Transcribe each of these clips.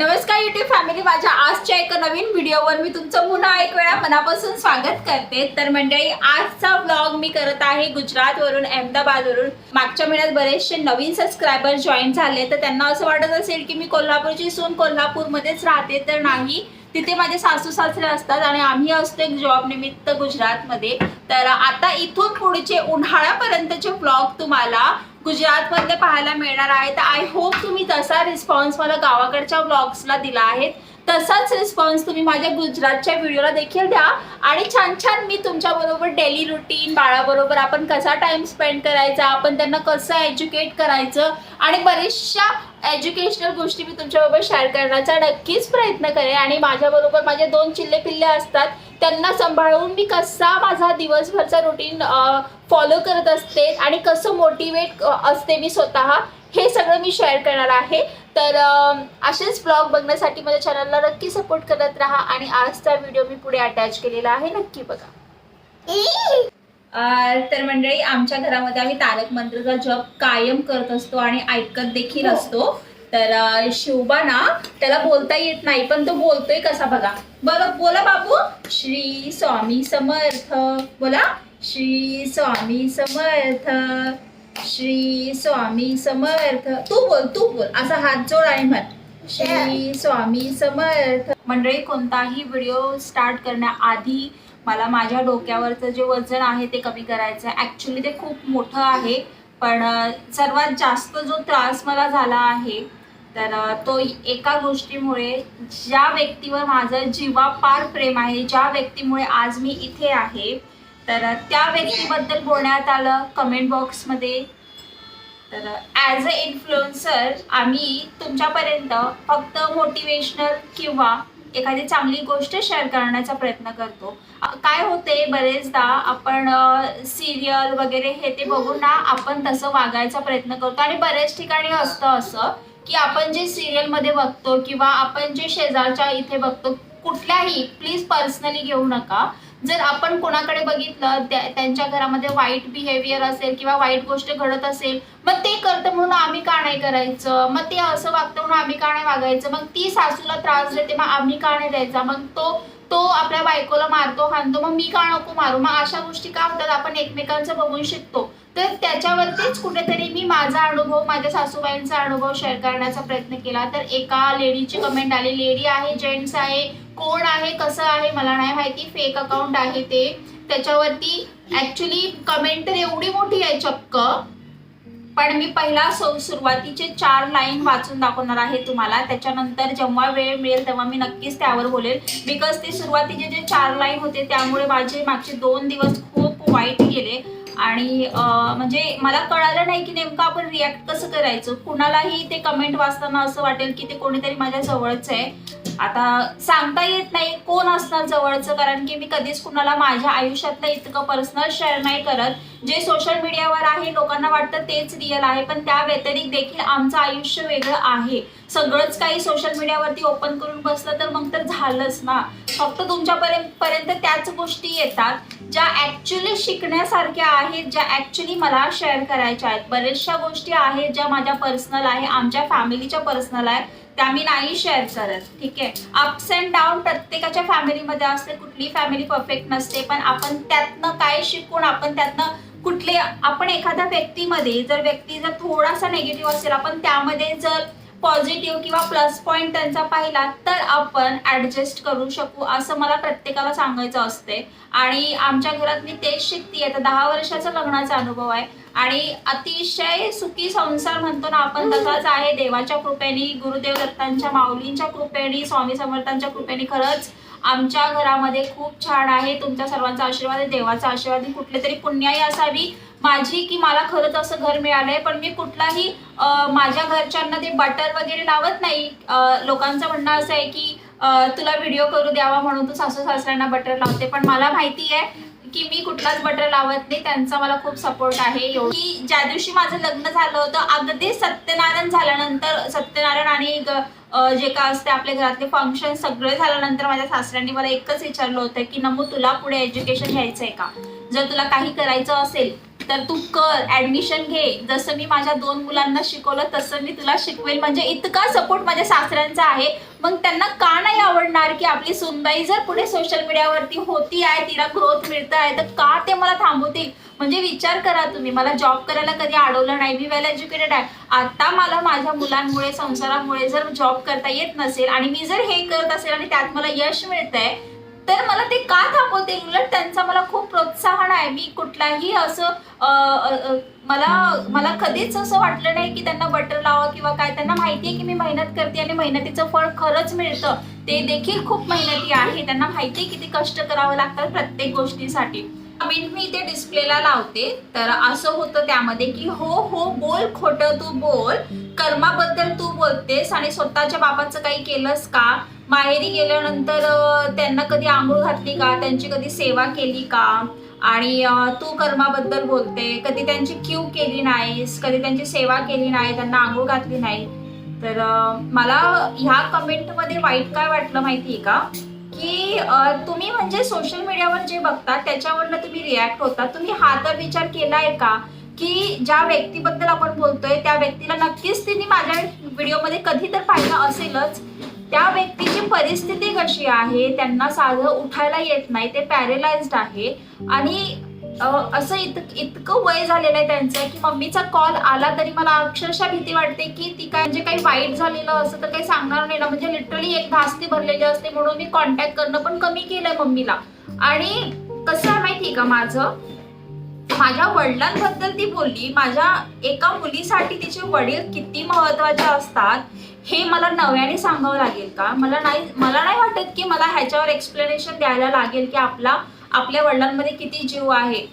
नमस्कार YouTube family माझ्या आजच्या एका नवीन व्हिडिओवर मी तुमचं पुन्हा एक वेळा मनापासून स्वागत करते. तर मंडळी आजचा ब्लॉग मी करत आहे गुजरातवरून अहमदाबादवरून. मागच्या महिन्यात बरेचसे नवीन सबस्क्रायबर जॉईन झाले. तर त्यांना असं वाटत असेल की मी कोल्हापूरची सून कोल्हापूरमध्येच राहते. तर नाही तिथे माझे सासू सासरे असतात आणि आम्ही असतो एक जॉब निमित्त गुजरातमध्ये. तर आता इथून पुढचे उन्हाळ्यापर्यंतचे ब्लॉग तुम्हाला गुजरातमधले पाहायला मिळणार आहे तर आय होप तुम्ही तसा रिस्पॉन्स मला गावाकडच्या ब्लॉग्सला दिला आहे. तसाच रिस्पॉन्स तुम्ही माझ्या गुजरातच्या व्हिडिओला देखील द्या. आणि छान छान मी तुमच्याबरोबर डेली रुटीन बाळाबरोबर आपण कसा टाइम स्पेंड करायचा आपण त्यांना कसं एज्युकेट करायचं आणि बरेचशा एज्युकेशनल गोष्टी मी तुमच्याबरोबर शेअर करण्याचा नक्कीच प्रयत्न करेन. आणि माझ्याबरोबर माझे दोन चिल्ले पिल्ले असतात त्यांना सांभाळून मी कसा माझा दिवसभरचा रुटीन फॉलो करत असते आणि कसं मोटिवेट असते मी स्वतः हे सगळं मी शेअर करणार आहे. तर असेच ब्लॉग बघण्यासाठी माझ्या चॅनलला नक्की सपोर्ट करत राहा. आणि आजचा व्हिडिओ मी पुढे अटॅच केलेला आहे. नक्की बघा. तर मंडळी आमच्या घरामध्ये आम्ही तारक मंत्राचा जप कायम करत असतो आणि ऐकत देखील हो. असतो. तर शिवबा ना त्याला बोलता येत नाही पण तो बोलतोय कसा बघा. बरं बोला बाबू. श्री स्वामी समर्थ. बोला. श्री स्वामी समर्थ. श्री स्वामी समर्थ. तू बोल तू बोल. असा हात जोड आणि म्हण. श्री स्वामी समर्थ. मंडळी कोणताही व्हिडिओ स्टार्ट करण्याआधी मला माझ्या डोक्यावरचं जे वजन आहे ते कमी करायचं आहे ॲक्च्युली ते खूप मोठं आहे पण सर्वात जास्त जो त्रास मला झाला आहे तर तो एका गोष्टीमुळे ज्या व्यक्तीवर माझं जीवापार प्रेम आहे ज्या व्यक्तीमुळे आज मी इथे आहे तर त्या व्यक्तीबद्दल बोलण्यात आलं कमेंट बॉक्समध्ये तर ॲज अ इन्फ्लुएन्सर आम्ही तुमच्यापर्यंत फक्त मोटिवेशनल किंवा एखादी चांगली गोष्ट शेअर करण्याचा प्रयत्न करतो. काय होते बरेचदा आपण सिरियल वगैरे हे ते बघून ना आपण तसं वागायचा प्रयत्न करतो. आणि बऱ्याच ठिकाणी असतं असं की आपण जे सिरियलमध्ये बघतो किंवा आपण जे शेजारच्या इथे बघतो कुठल्याही प्लीज पर्सनली घेऊ नका. जर आपण कोणाकडे बघितलं त्यांच्या घरामध्ये वाईट बिहेवियर असेल किंवा वाईट गोष्ट घडत असेल मग ते करतं म्हणून आम्ही का नाही करायचं? मग ते असं वागतं म्हणून आम्ही का नाही वागायचं? मग ती सासूला त्रास देते मग आम्ही का नाही द्यायचा? मग तो तो आपल्या बायकोला मारतो हाणतो मग मी का नको मारू? मग अशा गोष्टी का होतात? आपण एकमेकांचं बघून शिकतो. तर त्याच्यावरतीच कुठेतरी माझा अनुभव माझ्या सासूबाईंचा अनुभव शेअर करण्याचा प्रयत्न केला. तर एका लेडीची कमेंट आली लेडी आहे जेंट्स आहे कोण आहे कसं आहे मला नाही माहिती फेक अकाउंट आहे ते. त्याच्यावरती ऍक्च्युली कमेंट तर एवढी मोठी आहे चक्क. पण मी पहिला सु- सुरुवातीचे चार लाईन वाचून दाखवणार आहे तुम्हाला. त्याच्यानंतर जेव्हा वेळ मिळेल तेव्हा मी नक्कीच त्यावर बोलेल. बिकॉज ते सुरुवातीचे जे चार लाईन होते त्यामुळे माझे मागचे दोन दिवस खूप वाईट गेले. आणि म्हणजे मला कळालं नाही की नेमकं आपण रिॲक्ट कसं करायचं. कुणालाही ते कमेंट वाचताना असं वाटेल की ते कोणीतरी माझ्या जवळचं आहे. आता सांगता येत नाही कोण असणार जवळचं कारण की मी कधीच कुणाला माझ्या आयुष्यातलं इतकं पर्सनल शेअर नाही करत. जे सोशल मीडियावर आहे लोकांना वाटतं तेच रिअल आहे पण त्या व्यतिरिक्त देखील आमचं आयुष्य वेगळं आहे. सगळंच काही सोशल मीडियावरती ओपन करून बसलं तर मग तर झालंच ना. फक्त तुमच्यापर्यंत पर्यंत त्याच गोष्टी येतात. ज्या ऍक्च्युली शिकण्यासारख्या आहेत ज्या ॲक्च्युली मला शेअर करायच्या आहेत. बऱ्याचशा गोष्टी आहेत ज्या माझ्या पर्सनल आहे आमच्या फॅमिलीच्या पर्सनल आहेत त्या मी नाही शेअर करत ठीक आहे? अप्स अँड डाऊन प्रत्येकाच्या फॅमिलीमध्ये असते कुठली फॅमिली परफेक्ट नसते पण आपण त्यातनं काय शिकून आपण त्यातनं कुठले आपण एखाद्या व्यक्तीमध्ये जर व्यक्ती जर थोडासा नेगेटिव्ह असेल आपण त्यामध्ये जर पॉझिटिव्ह किंवा प्लस पॉईंट त्यांचा पाहिला तर आपण ॲडजस्ट करू शकू असं मला प्रत्येकाला सांगायचं असते. आणि आमच्या घरात मी तेच शिकते आता दहा वर्षाचा लग्नाचा अनुभव आहे. आणि अतिशय सुखी संसार म्हणतो ना आपण तसाच आहे. देवाच्या कृपेने गुरुदेव दत्तांच्या माऊलींच्या कृपेने स्वामी समर्थांच्या कृपेने खरंच आमच्या घरामध्ये खूप छान आहे. तुमच्या सर्वांचा आशीर्वाद आहे देवाचा आशीर्वाद कुठले तरी पुण्याही असावी माझी की मला खरंच असं घर मिळालंय पण मी कुठलाही माझ्या घरच्यांना ते बटर वगैरे लावत नाही. लोकांचं म्हणणं असं आहे की तुला व्हिडिओ करू द्यावा म्हणून तू सासू सासऱ्यांना बटर लावते पण मला माहिती आहे की मी कुठलाच बटर लावत नाही त्यांचा मला खूप सपोर्ट आहे. की ज्या दिवशी माझं लग्न झालं होतं अगदी सत्यनारायण झाल्यानंतर सत्यनारायण आणि जे काय असते आपल्या घरातले फंक्शन सगळे झाल्यानंतर माझ्या सासऱ्यांनी मला एकच विचारलं होतं की नमू तुला पुढे एज्युकेशन घ्यायचं आहे का? जर तुला काही करायचं असेल तर तू कर ऍडमिशन घे. जसं मी माझ्या दोन मुलांना शिकवलं तसं मी तुला शिकवेल. म्हणजे इतका सपोर्ट माझ्या सासऱ्यांचा आहे. मग त्यांना का नाही आवडणार की आपली सुनबाई जर पुढे सोशल मीडियावरती होती आहे तिला ग्रोथ मिळत आहे तर का ते मला थांबवतील? म्हणजे विचार करा तुम्ही. मला जॉब करायला कधी अडवलं नाही. मी वेल एज्युकेटेड आहे. आता मला माझ्या मुलांमुळे संसारामुळे जर जॉब करता येत नसेल आणि मी जर हे करत असेल आणि त्यात मला यश मिळतंय तर मला ते का थांबवते? इंग्लंड त्यांचा मला खूप प्रोत्साहन आहे. मी कुठलाही असं मला मला कधीच असं वाटलं नाही की त्यांना बटर लावा किंवा काय. त्यांना माहिती आहे की मी मेहनत करते आणि मेहनतीचं फळ खरंच मिळतं. ते देखील खूप मेहनती आहे. त्यांना माहिती आहे किती कष्ट करावं लागतात प्रत्येक गोष्टीसाठी. कमेंट मी इथे डिस्प्लेला लावते. तर असं होतं त्यामध्ये की हो हो बोल खोटं तू बोल. कर्माबद्दल तू बोलतेस आणि स्वतःच्या बापाचं काही केलंस का? माहेरी गेल्यानंतर त्यांना कधी आंघोळ घातली का? त्यांची कधी सेवा केली का? आणि तू कर्माबद्दल बोलते. कधी त्यांची क्यू केली नाहीस? कधी त्यांची सेवा केली नाही? त्यांना आंघोळ घातली नाही? तर मला ह्या कमेंटमध्ये वाईट काय वाटलं माहिती आहे का? की तुम्ही म्हणजे सोशल मीडियावर जे बघता त्याच्यावरनं तुम्ही रिॲक्ट होता. तुम्ही हा तर विचार केलाय का? की ज्या व्यक्तीबद्दल आपण बोलतोय त्या व्यक्तीला नक्कीच तिने माझ्या व्हिडिओमध्ये कधी तर पाहिलं असेलच. त्या व्यक्तीची परिस्थिती कशी आहे? त्यांना साधं उठायला येत नाही. ते पॅरेलाइज्ड आहे. आणि असं इत इतकं वय झालेलं आहे त्यांचं की मम्मीचा कॉल आला तरी मला अक्षरशः भीती वाटते की ती काय म्हणजे काही वाईट झालेलं असं तर काही सांगणार नाही ना. म्हणजे लिटरली एक धास्ती भरलेली असते म्हणून मी कॉन्टॅक्ट करणं पण कमी केलंय मम्मीला. आणि कसं आहे माहिती का माझं? माझ्या वडिलांबद्दल ती बोलली माझ्या एका मुलीसाठी तिचे वडील किती महत्त्वाचे असतात हे मला नव्याने सांगावं लागेल का? मला नाही मला नाही वाटत की मला ह्याच्यावर एक्सप्लेनेशन द्यायला लागेल की आपला आपल्या वडिलांमध्ये किती जीव आहे?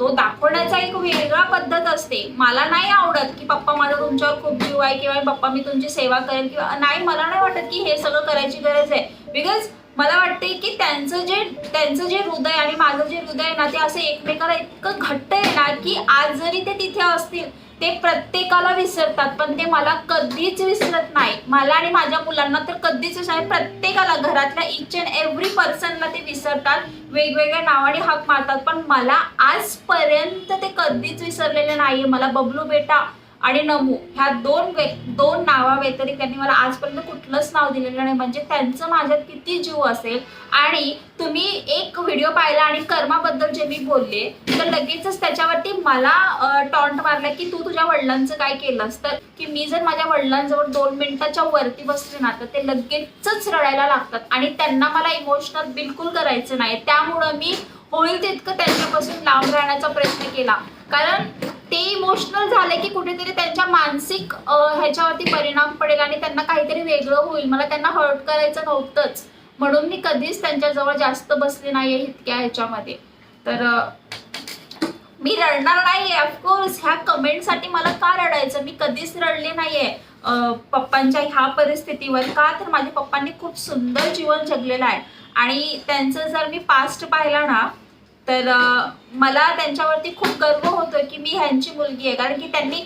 तो दाखवण्याचा एक वेगळा पद्धत असते. मला नाही आवडत की पप्पा माझा तुमच्यावर खूप जीव आहे किंवा पप्पा मी तुमची सेवा करेन किंवा नाही मला नाही वाटत की हे सगळं करायची गरज आहे. बिकॉज मला वाटते की त्यांचं जे त्यांचं जे हृदय आणि माझं जे हृदय आहे ना ते असं एकमेकाला इतकं घट्ट आहे ना की आज जरी ते तिथे असतील ते प्रत्येकाला विसरतात पण ते मला कधीच विसरत नाही मला आणि माझ्या मुलांना तर कधीच विसरत नाही. प्रत्येकाला घरातल्या इच अँड एव्हरी पर्सनला ते विसरतात वेगवेगळ्या नावाने हाक मारतात पण मला आजपर्यंत ते कधीच विसरलेले नाहीये मला बबलू बेटा आणि नमू ह्या दोन व्य दोन नावा व्यतिरिक्त त्यांनी मला आजपर्यंत कुठलंच नाव दिलेलं नाही. म्हणजे त्यांचं माझ्यात किती जीव असेल आणि तुम्ही एक व्हिडिओ पाहिला आणि कर्माबद्दल जे मी बोलले तर लगेचच त्याच्यावरती मला टॉन्ट मारला की तू तुझ्या वडिलांचं काय केलंस? तर की मी जर माझ्या वडिलांजवळ दोन मिनिटाच्या वरती बसले ना तर ते लगेचच रडायला लागतात. आणि त्यांना मला इमोशनल बिलकुल करायचं नाही. त्यामुळं मी होईल तितकं त्यांच्यापासून लांब राहण्याचा प्रयत्न केला. कारण ते इमोशनल झाले की कुठेतरी त्यांच्या मानसिक ह्याच्यावरती परिणाम पडेल आणि त्यांना काहीतरी वेगळं होईल. मला त्यांना हर्ट करायचं नव्हतंच. म्हणून मी कधीच त्यांच्याजवळ जास्त बसले नाहीये इतक्या ह्याच्यामध्ये. तर मी रडणार नाही आहे ऑफकोर्स ह्या कमेंटसाठी मला का रडायचं? मी कधीच रडले नाहीये. आहे पप्पांच्या ह्या परिस्थितीवर का तर माझ्या पप्पांनी खूप सुंदर जीवन जगलेलं आहे. आणि त्यांचं जर मी पास्ट पाहिला ना तर मला त्यांच्यावरती खूप गर्व होतो की मी ह्यांची मुलगी आहे. कारण की त्यांनी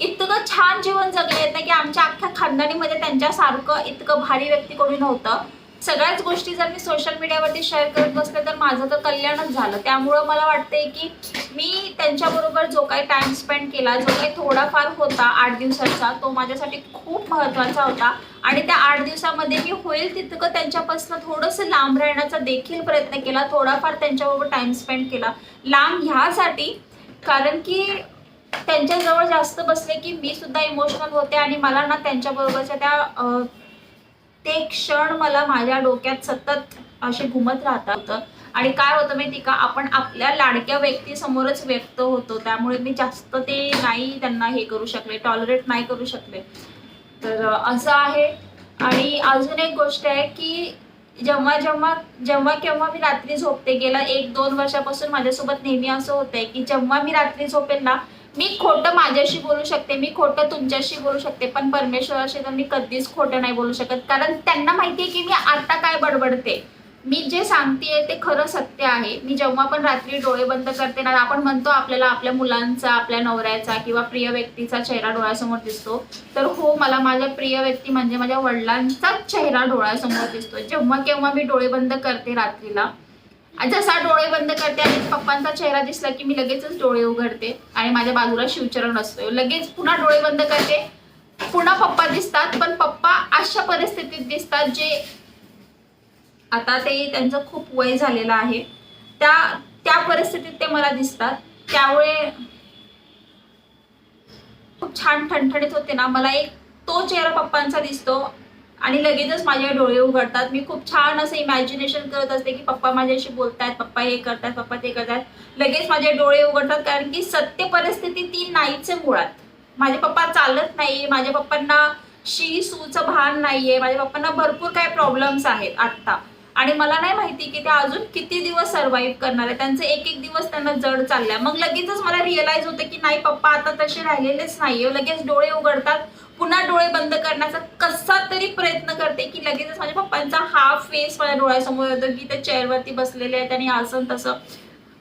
इतकं छान जीवन जगले आहेत ना की आमच्या अख्ख्या खानदानीमध्ये त्यांच्यासारखं इतकं भारी व्यक्ती कोणी नव्हतं. सगळ्याच गोष्टी जर मी सोशल मीडियावरती शेअर करत बसले तर माझं तर कल्याणच झालं. त्यामुळं मला वाटतंय की मी त्यांच्याबरोबर जो काही टाइम स्पेंड केला जो काही थोडाफार होता आठ दिवसाचा तो माझ्यासाठी खूप महत्त्वाचा होता. आणि त्या आठ दिवसामध्ये मी होईल तितकं त्यांच्यापासून थोडंसं लांब राहण्याचा देखील प्रयत्न केला थोडाफार त्यांच्याबरोबर टाइम स्पेंड केला. लांब ह्यासाठी कारण की त्यांच्याजवळ जास्त बसले की मी सुद्धा इमोशनल होते आणि मला ना त्यांच्याबरोबरच्या त्या प्रत्येक ते क्षण मला माझ्या डोक्यात सतत असे घुमत राहतात आणि काय होतं माहिती का? आपण आपल्या लाडक्या व्यक्तीसमोरच व्यक्त होतो. त्यामुळे मी जास्त ते नाही त्यांना हे करू शकले टॉलरेट नाही करू शकले. तर असं आहे. आणि अजून एक गोष्ट आहे की जेव्हा जेव्हा जेव्हा केव्हा मी रात्री झोपते गेला एक दोन वर्षापासून माझ्यासोबत नेहमी असं होतंय की जेव्हा मी रात्री झोपेल ना मी खोटं माझ्याशी बोलू शकते मी खोटं तुमच्याशी बोलू शकते पण परमेश्वराशी तर मी कधीच खोटं नाही बोलू शकत. कारण त्यांना माहितीये की मी आता काय बडबडते. मी जे सांगतेय ते खरं सत्य आहे. मी जेव्हा पण रात्री डोळे बंद करते ना आपण म्हणतो आपल्याला आपल्या मुलांचा आपल्या नवऱ्याचा किंवा प्रिय व्यक्तीचा चेहरा डोळ्यासमोर दिसतो. तर हो मला माझ्या प्रिय व्यक्ती म्हणजे माझ्या वडिलांचाच चेहरा डोळ्यासमोर दिसतो. जेव्हा केव्हा मी डोळे बंद करते रात्रीला आणि जसा डोळे बंद करते आणि पप्पांचा चेहरा दिसला की मी लगेचच डोळे उघडते आणि माझ्या बाजूला शिवचरण असतो लगेच पुन्हा डोळे बंद करते. पुन्हा पप्पा दिसतात पण पप्पा अशा परिस्थितीत दिसतात जे आता ते त्यांचं खूप वय झालेलं आहे. त्या त्या परिस्थितीत ते मला दिसतात. त्यामुळे खूप छान ठणठणीत होते ना. मला एक तो चेहरा पप्पांचा दिसतो. आणि लगेचच माझे डोळे उघडतात. मी खूप छान असं इमॅजिनेशन करत असते की पप्पा माझ्याशी बोलतायत पप्पा हे करतात पप्पा ते करतात लगेच माझे डोळे उघडतात कारण की सत्य परिस्थिती ती नाहीच आहे मुळात. माझे पप्पा चालत नाही माझ्या पप्पांना शी सूचं भान नाहीये माझ्या पप्पांना भरपूर काही प्रॉब्लेम्स आहेत आत्ता. आणि मला नाही माहिती की ते अजून किती दिवस सर्व्हाइव्ह करणार आहे. त्यांचे एक एक दिवस त्यांना जड चाललाय. मग लगेचच मला रिअलाइज होतं की नाही पप्पा आता तसे राहिलेलेच नाही लगेच डोळे उघडतात. पुन्हा डोळे बंद करण्याचा कसा तरी प्रयत्न करते की लगेचच माझ्या पप्पांचा हाफ फेस माझ्या डोळ्यासमोर येतो की ते चेअरवरती बसलेले आहेत आणि असं तसं.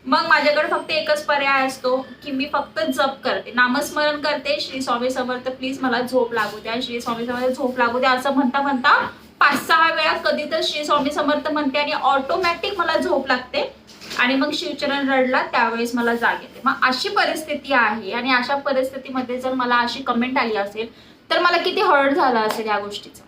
मग माझ्याकडे फक्त एकच पर्याय असतो की मी फक्त जप करते. नामस्मरण करते. श्री स्वामी समर्थ प्लीज मला झोप लागू द्या. श्री स्वामी समर्थ झोप लागू द्या असं म्हणता म्हणता पाच सहा वेळा कधी तर श्री स्वामी समर्थ म्हणते आणि ऑटोमॅटिक मला झोप लागते. आणि मग शिवचरण रडला त्यावेळेस मला जाग येते. मग अशी परिस्थिती आहे आणि अशा परिस्थितीमध्ये जर मला अशी कमेंट आली असेल तर मला किती हर्ट झालं असेल या गोष्टीचं.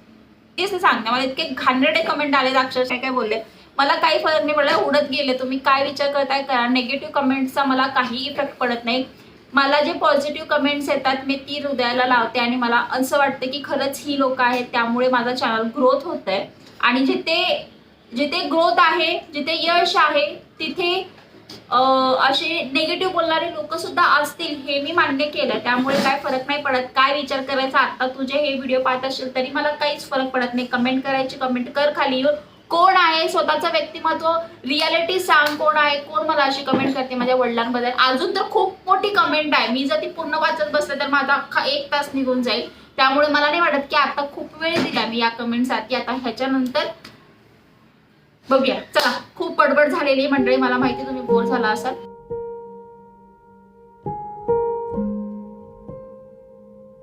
तेच सांगते. मला इतके घाणेरडे कमेंट आले अक्षरशः काय बोलले. मला काही फरक नाही पडला. उडत गेले तुम्ही. काय विचार करताय? करा नेगेटिव्ह कमेंट्सचा मला काही इफेक्ट पडत नाही. मला जे पॉझिटिव्ह कमेंट्स येतात मी ती हृदयाला लावते आणि मला असं वाटतं की खरंच ही लोक आहेत त्यामुळे माझा चॅनल ग्रोथ होत आहे आणि जिथे जिथे ग्रोथ आहे जिथे यश आहे तिथे असे निगेटिव्ह बोलणारे लोक सुद्धा असतील हे मी मान्य केलं त्यामुळे काय फरक नाही पडत. काय विचार करायचा? आता तुझे हे व्हिडिओ पाहत असेल तरी मला काहीच फरक पडत नाही. कमेंट करायची कमेंट कर खाली येऊन. कोण आहे? स्वतःचं व्यक्तिमत्व रियालिटी सांग कोण आहे? कोण मला अशी कमेंट करते माझ्या वडिलांबद्दल? अजून तर खूप मोठी कमेंट आहे. मी जर ती पूर्ण वाचत बसले तर माझा अख्खा एक तास निघून जाईल. त्यामुळे मला नाही वाटत की आता खूप वेळ दिला मी या कमेंटसाठी आता ह्याच्यानंतर बघूया. चला खूप बडबड झालेली मंडळी. मला माहिती तुम्ही बोर झाला असाल.